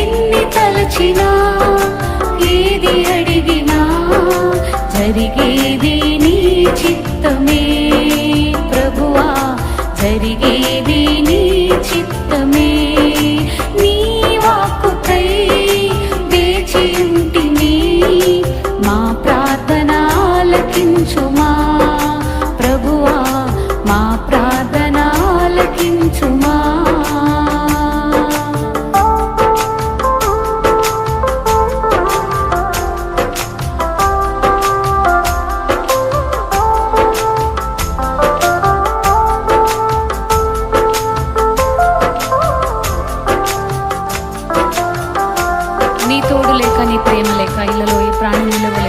ఎన్ని తలచినా ఏది అడిగినా జరిగేది నీ చిత్తమే ప్రభువా జరిగేది నీ చిత్తమే. నీ వాక్కుకై వేచి ఉంటిని మా నీ తోడు లేక నీ ప్రేమ లేక ఇళ్ళలో ఈ ప్రాణం నిలవలేదు.